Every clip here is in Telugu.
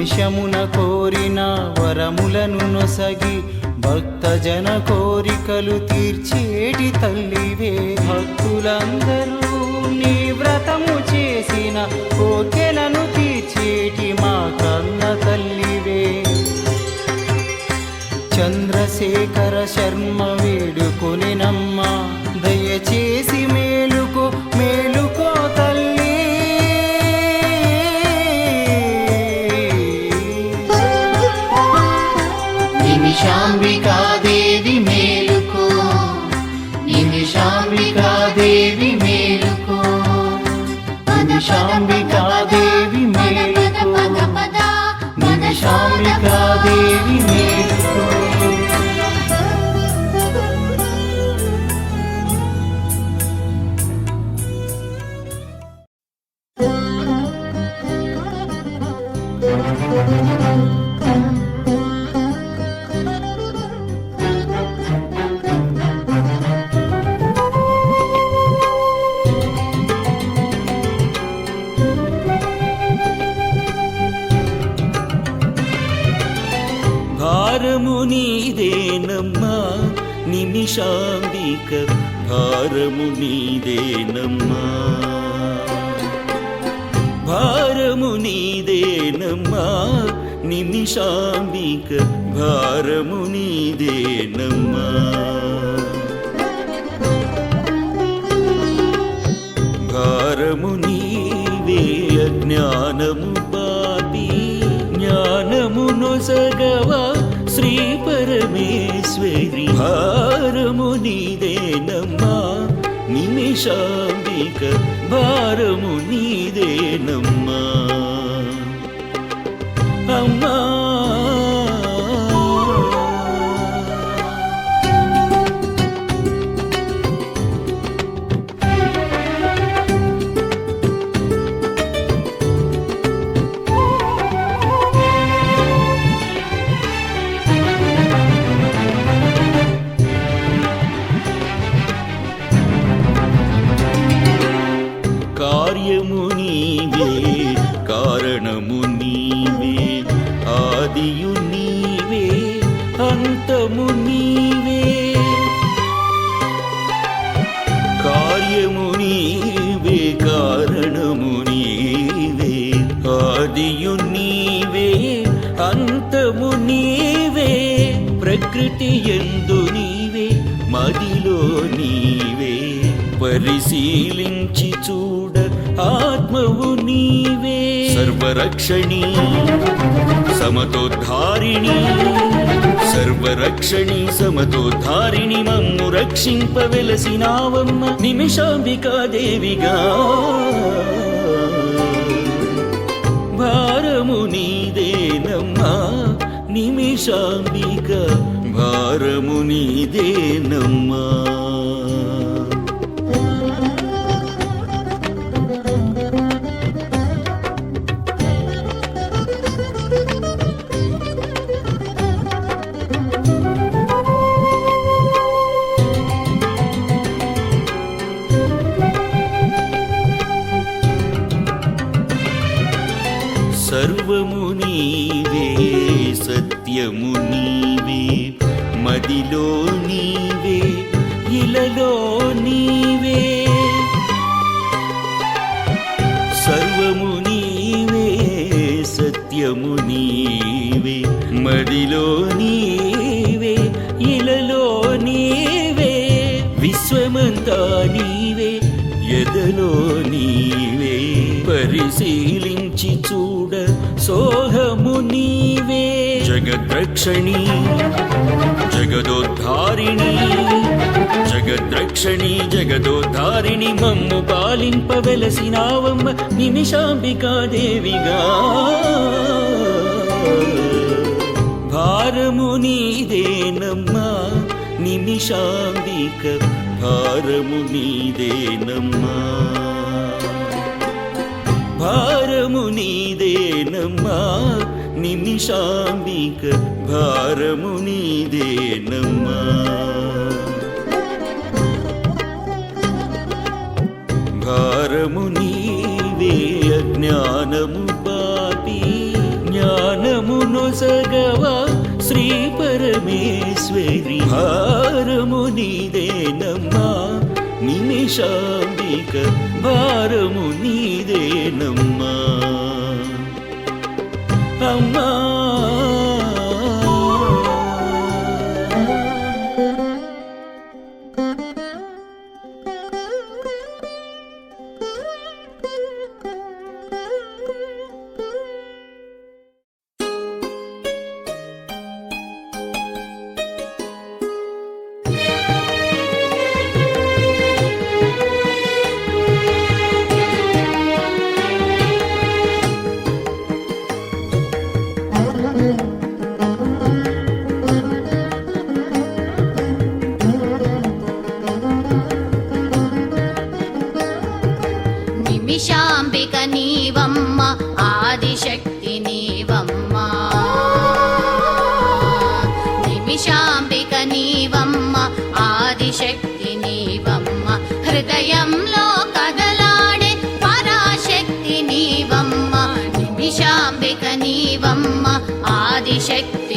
నిమిషమున కోరిన వరములను నొసగి భక్తజన కోరికలు తీర్చేటి తల్లివే. భక్తులందరూ నీ వ్రతము చేసిన కోకెలను తీర్చేటి మా కన్న తల్లివే. చంద్రశేఖర శర్మ వేడుకొని నమ్మ ദേവി భారము నీదేనమ్మా. భారము నీవే అజ్ఞానము పాపి జ్ఞానము నొసగవా శ్రీ పరమేశ్వరి. భారము నీదేనమ్మా నిమిషాంబిక భారము నీదేనమ్మా. అమ్మా సర్వరక్షణి సమతోద్ధారిణి సర్వరక్షణి సమతోద్ధారిణి మమ్ము రక్షింపవెలసినావమ్మ నిమిషాంబికా దేవిగా. భారము నీదేనమ్మా నిమిషాంబిక భారము నీదేనమ్మా. hidup. జగద్రక్షణి జగదోద్ధారిణి జగద్రక్షణి జగదోద్ధారిణి మమ్ము పాలింప వెలసినావమ్మ నిమిషాంబికా దేవిగా భారము నీదేనమ్మా నిమిషాంబిక భారము నీదేనమ్మా భారము నీదేనమ్మా నిమిషాంబిక భారము నీదేనమ్మా. భారము నీవే అజ్ఞానము పాపి జ్ఞానము నొసగవా శ్రీ పరమేశ్వరి. భారము నీదేనమ్మా నిమిషాంబిక భారము నీదేనమ్మా. అమ్మా ఆదిశక్తి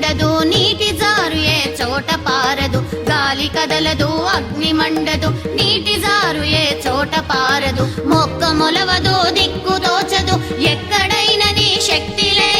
ఉండదు నీటి జారు ఏ చోట పారదు గాలి కదలదు అగ్ని మండదు నీటి జారు ఏ చోట పారదు. మొక్క మొలవదు దిక్కు తోచదు ఎక్కడైనా నీ శక్తి లేనిదే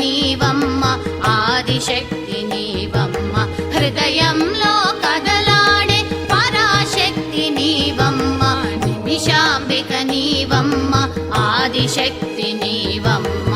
నీవమ్మ ఆదిశక్తి నీవమ్మ. హృదయంలో కదలాడే పరాశక్తి నీవమ్మ. నిమిషాంబిక నీవమ్మ ఆదిశక్తి నీవమ్మ.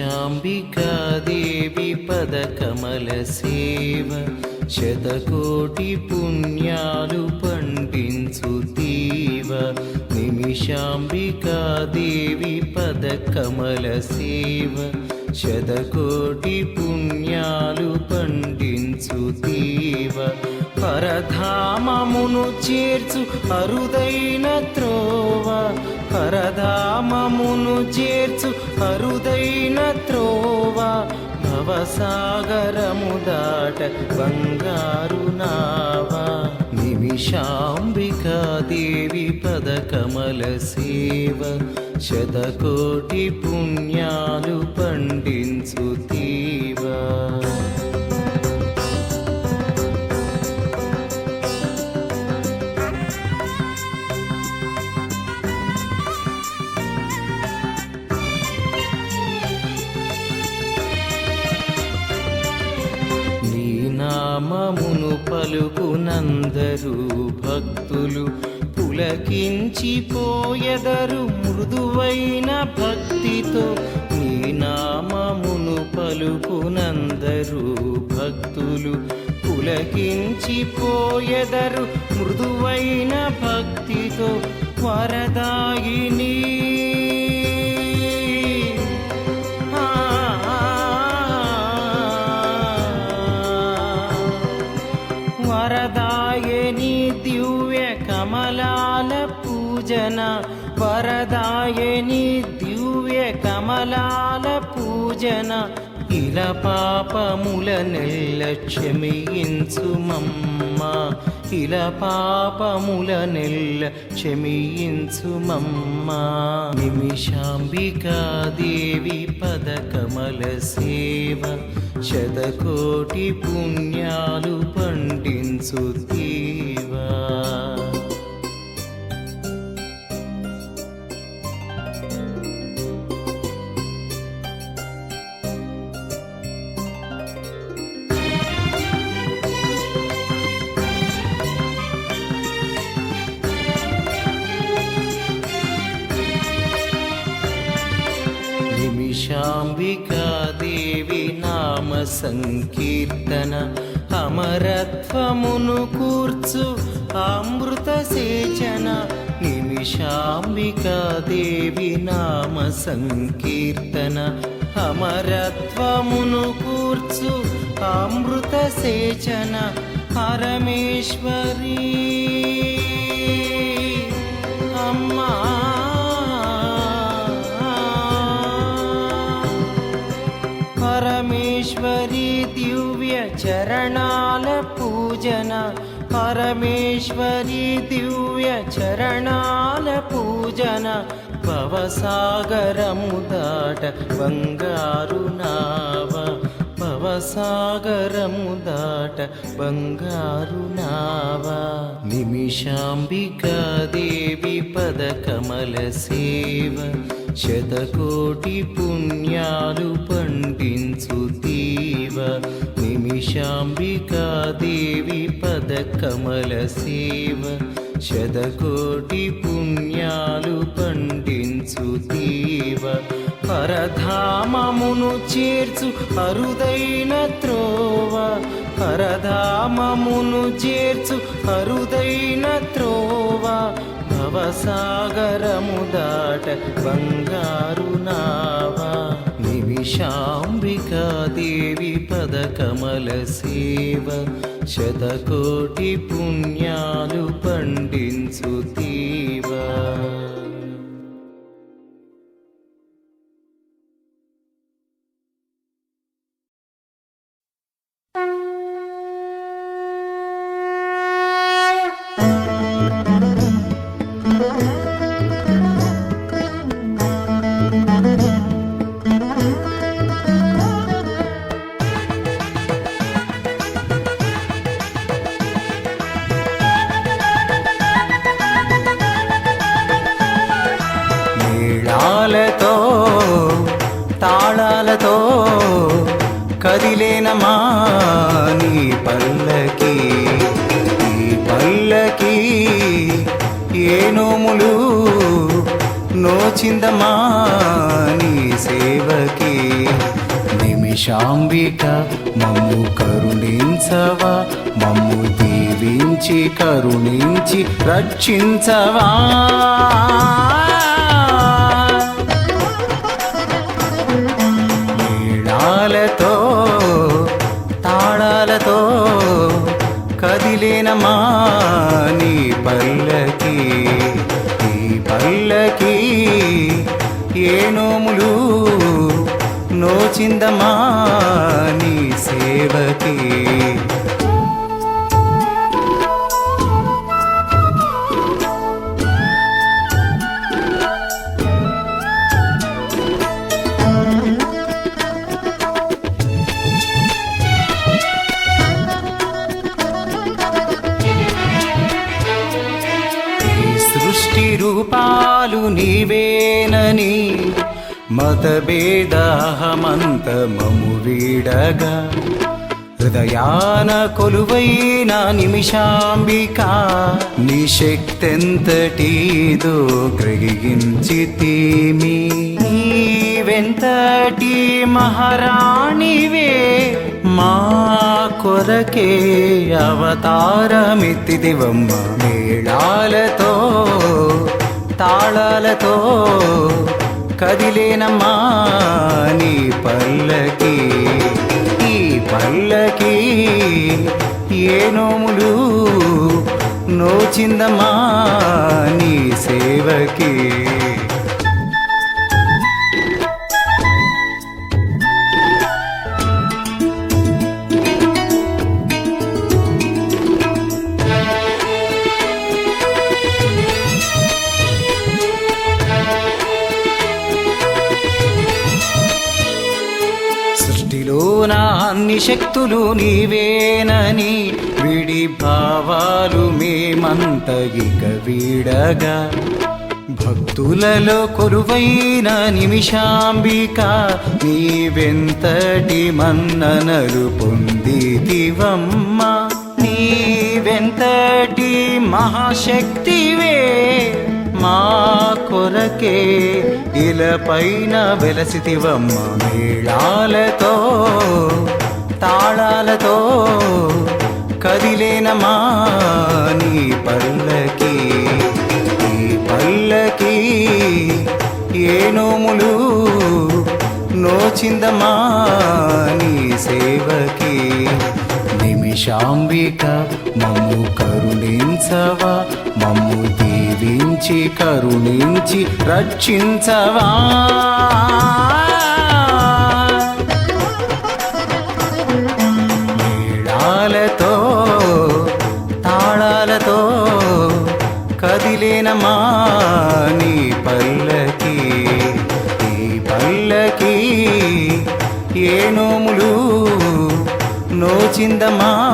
నిమిషాంబికాదేవి పదకమల సేవ శతకోటి పుణ్యాలు పండించు తీవ నిమిషాంబికాదేవి పదకమల సేవ శతకోటి పుణ్యాలు పండించు తీవ పరధామమును చేర్చు అరుదైన త్రోవ పరధామమును చేర్చు అరుదైన త్రోవ భవసాగరము దాట బంగారు నావా. పద కమల సేవ. శతకోటి పుణ్యాలు పండించు తీవా. పలుకునందరు భక్తులు పులకించిపోయెదరు మృదువైన భక్తితో నీ నామమును పలుకునందరు భక్తులు పులకించిపోయెదరు మృదువైన భక్తితో వరదాయిని నీ దివ్య కమలాల పూజన వరదాయ నీ దివ్య కమలాల పూజన. ఇల పాపముల నెల్ల క్షమించు ఇల పాపముల నెల్ల క్షమించు మమ్మ నిమిషాంబికా దేవి పదకమల సేవ శతకోటి పుణ్యాలు పండించు తీవా సంకీర్తన అమరత్వమును కూర్చు అమృత సేచన నిమిషాంబికా దేవి నామ సంకీర్తన అమరత్వమును కూర్చు అమృత సేచన పరమేశ్వరీ. చరణాల పూజన పరమేశ్వరి దివ్య చరణాల పూజన భవసాగరము దాట బంగారు నావ భవసాగరము దాట బంగారు నావ నిమిషాంబికా దేవి పద కమల సేవ శతకోటి పుణ్యాలు పండించు తీ నిమిషాంబికా దేవి పద కమల సేవ శతకోటి పుణ్యాలు పండించు తీవ పరధామమును చేర్చు అరుదైన త్రోవ. పరధామమును చేర్చు అరుదైన త్రోవ. భవసాగరము దాట బంగారు నావా. దేవి పదకమల సేవ. శతకోటి పుణ్యాలు పండించు తీవా. మేళాలతో తాళాలతో కదిలేనమా నీ పల్లకి. ఈ పల్లకి ఏ నోములు నోచిందమా నీ సేవకి. నిమిషాంబిక మమ్ము కరుణించవా మమ్ము దీవించి కరుణించి రక్షించవా. నోచిందమా నీ సేవకి మతభేదాహమంత మము వీడగా. హృదయాన కొలువైన నిమిషాంబిక నీ శక్తెంతటిదో గ్రహించి తీమి నీవెంతటి మహారాణివే మా కొరకే అవతారమెత్తిదివమ్మ మేళాలతో తాళాలతో కదిలేనమ్మా నీ పల్లకి ఈ పల్లకి ఏ నోములు నోచిందమ్మా నీ సేవకి. శక్తులు నీవేనని విడి భావాలు మేమంతగిక వీడగా. భక్తులలో కొరువైన నిమిషాంబిక నీవెంతటి మన్ననలు పొందితివమ్మ. నీవెంతటి మహాశక్తివే మా కొరకే ఇలపైన వెలసితివమ్మ మేళాలతో. తాళాలతో కదిలేనమా నీ పల్లకి. ఈ పల్లకి ఏ నోములు నోచిందమా నీ సేవకి. నిమిషాంబిక మమ్ము కరుణించవా మమ్ము దీవించి కరుణించి రక్షించవా. నోచిందమా నీ